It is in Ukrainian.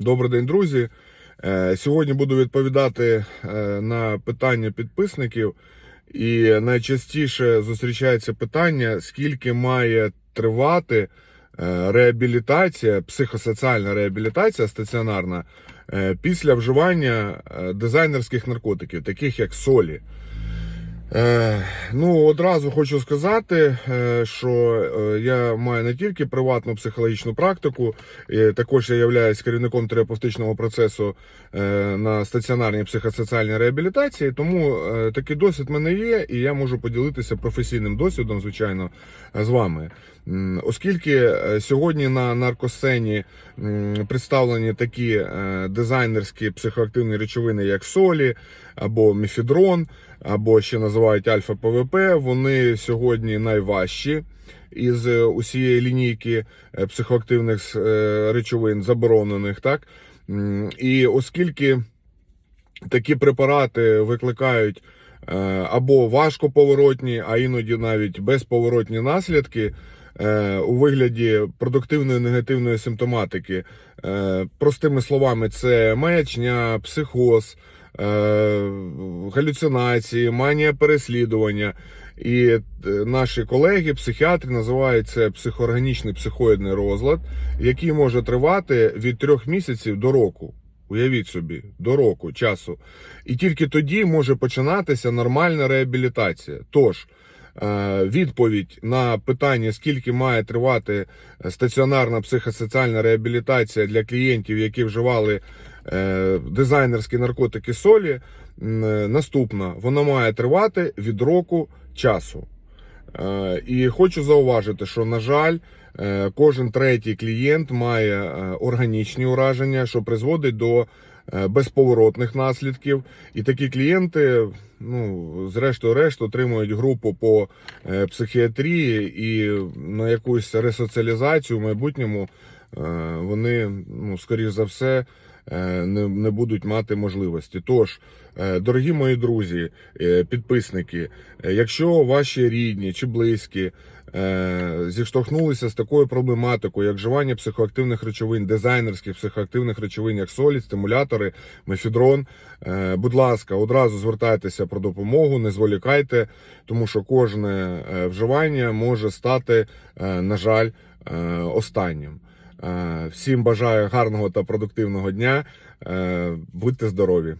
Добрий день, друзі. Е, Сьогодні буду відповідати е, на питання підписників. І найчастіше зустрічається питання, скільки має тривати е, реабілітація, психосоціальна реабілітація стаціонарна після вживання дизайнерських наркотиків, таких як солі. Е, ну, одразу хочу сказати, е, що е, я маю не тільки приватну психологічну практику, також я являюсь керівником терапевтичного процесу на стаціонарній психосоціальній реабілітації. Тому такий досвід в мене є, і я можу поділитися професійним досвідом, звичайно, з вами. Оскільки сьогодні на наркосцені представлені такі дизайнерські психоактивні речовини, як солі або міфідрон, або ще називають альфа-ПВП, вони сьогодні найважчі із е, усієї лінійки е, психоактивних е, речовин, заборонених, так? І оскільки такі препарати викликають або важкоповоротні, а іноді навіть безповоротні наслідки у вигляді продуктивної негативної симптоматики. Простими словами, це маячня, психоз, галюцинації, манія переслідування. І е, наші колеги, психіатри, називають це психоорганічний психоїдний розлад, який може тривати від трьох місяців до року. Уявіть собі, до року часу. І тільки тоді може починатися нормальна реабілітація. Тож, е, відповідь на питання, скільки має тривати стаціонарна психосоціальна реабілітація для клієнтів, які вживали е, дизайнерські наркотики солі, е, наступна: вона має тривати від року часу. Е, І хочу зауважити, що, на жаль, е, кожен третій клієнт має е, органічні ураження, що призводить до е, безповоротних наслідків. І такі клієнти, ну, зрештою решт, отримують групу по е, психіатрії і на якусь ресоціалізацію в майбутньому е, вони, ну, скоріш за все, е, не, не будуть мати можливості. Тож, е, дорогі мої друзі, е, підписники, е, якщо ваші рідні чи близькі е, зіштовхнулися з такою проблематикою, як вживання психоактивних речовин, дизайнерських психоактивних речовин, як солі, стимулятори, мефідрон, е, будь ласка, одразу звертайтеся про допомогу, не зволікайте, тому що кожне е, вживання може стати, е, на жаль, е, останнім. Е, Всім бажаю гарного та продуктивного дня. Е, Будьте здорові!